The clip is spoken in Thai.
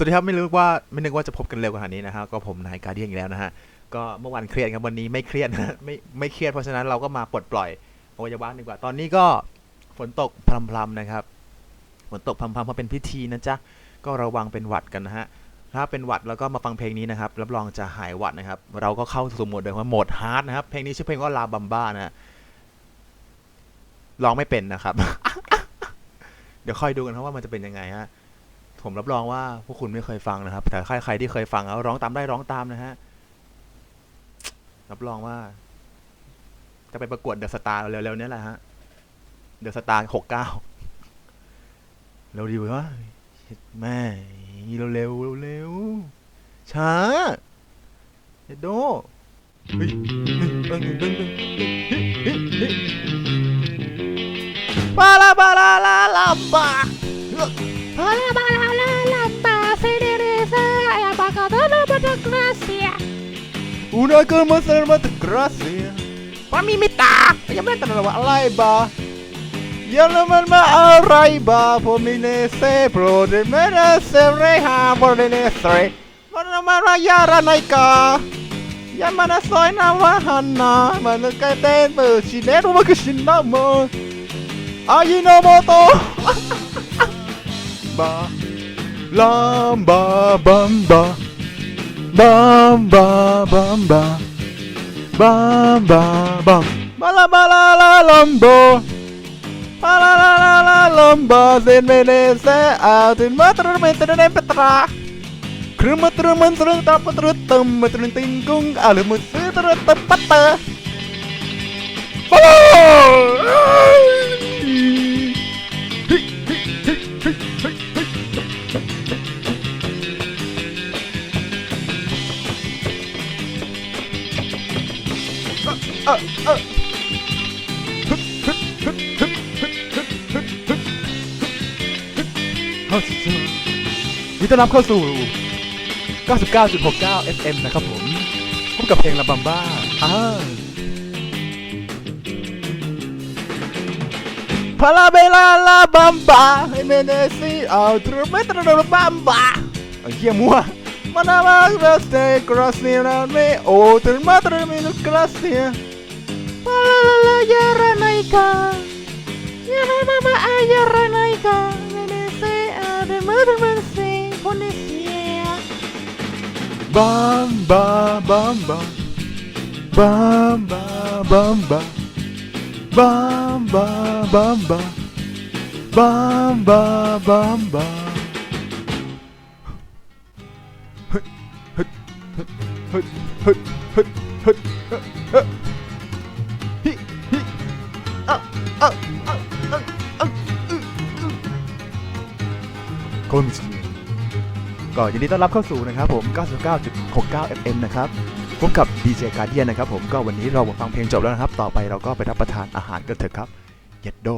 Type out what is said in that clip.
สวัสดีครับไม่รู้ว่าไม่นึกว่าจะพบกันเร็วขนาดนี้นะฮะก็ผมนายการเดียนอีกแล้วนะฮะก็เมื่อวานเครียดครับวันนี้ไม่เครียดนะไม่ไม่เครียดเพราะฉะนั้นเราก็มาปลดปล่อยอวัยวะดีกว่า ตอนนี้ก็ฝนตกพรำๆนะครับฝนตกพรำๆเพราะเป็นพิธีนะจ๊ะก็ระวังเป็นหวัดกันนะฮะถ้าเป็นหวัดแล้วก็มาฟังเพลงนี้นะครับรับรองจะหายหวัดนะครับ เราก็เข้าสู่โหมดเดิมว่าโหมดฮาร์ดนะครับเพลงนี้ชื่อเพลงว่าลาบัมบ้านะฮะร้องไม่เป็นนะครับ เดี๋ยวค่อยดูกันครับว่ามันจะเป็นยังไงฮะ ผมรับรองว่าพวกคุณไม่เคยฟังนะครับ แต่ใครใครที่เคยฟังแล้วร้องตามได้ร้องตามนะฮะ รับรองว่า จะไปประกวดเดอะสตาร์เร็วๆนี้แหละฮะ เดอะสตาร์หกเก้าเร็วดีวะแม่เร็วๆเร็วช้าเดโดเฮ้ยเฮ้ยเฮ้ยเฮ้ยเฮ้ยเฮ้ยเฮ้ยบาลาบาลาลาลาบา Hola, para Una agama sangat kerasnya. Mami minta, yang mana tanah nama Alaiba? Yang nama nama Alaiba, pomine se pro de mera se reha pomine se. Mana nama Raya Ranaika? Yang mana soy nama Hana, mana kaiten bersinar rumah kesinama. Ajinomoto. ba, lamba bamba. Bamba bamba Bamba bam Bala bala la lombo. Bala la la la lombo. Zin mene se autin Matrur metren petra Krumut rumun tem taput rutem Metren tinggung alimut Serut tepat Follow อาลืมุดซื้อตรึตึปัตเออเข้าสู่ยินดีต้อนรับเข้าสู่ 99.69 FM นะครับผมพบกับเพลงลาบัมบ้าอ่าพาราเบลาลาบัมบ้าให้เมเนซีเอาทรูเมตรลาบัมบ้าไอเหี้ยมัวมานามาสเตกราสเนียนาเมโอทรูมาตรมินุกราสเนีย Para la la yaranaika. Yara mama ayaranaika. Menese ade mother mense ponesia. บัมบ้าบัมบ้าบัมบ้าบัมบ้ ก็มีสิ่งก็ยินดีต้อนรับเข้าสู่นะครับผม 99.69 FM นะครับพบกับ DJ Guardian นะครับผมก็วันนี้เรามาฟังเพลงจบแล้วนะครับ ต่อไปเราก็ไปรับประทานอาหารกันเถอะครับ เย็ดโด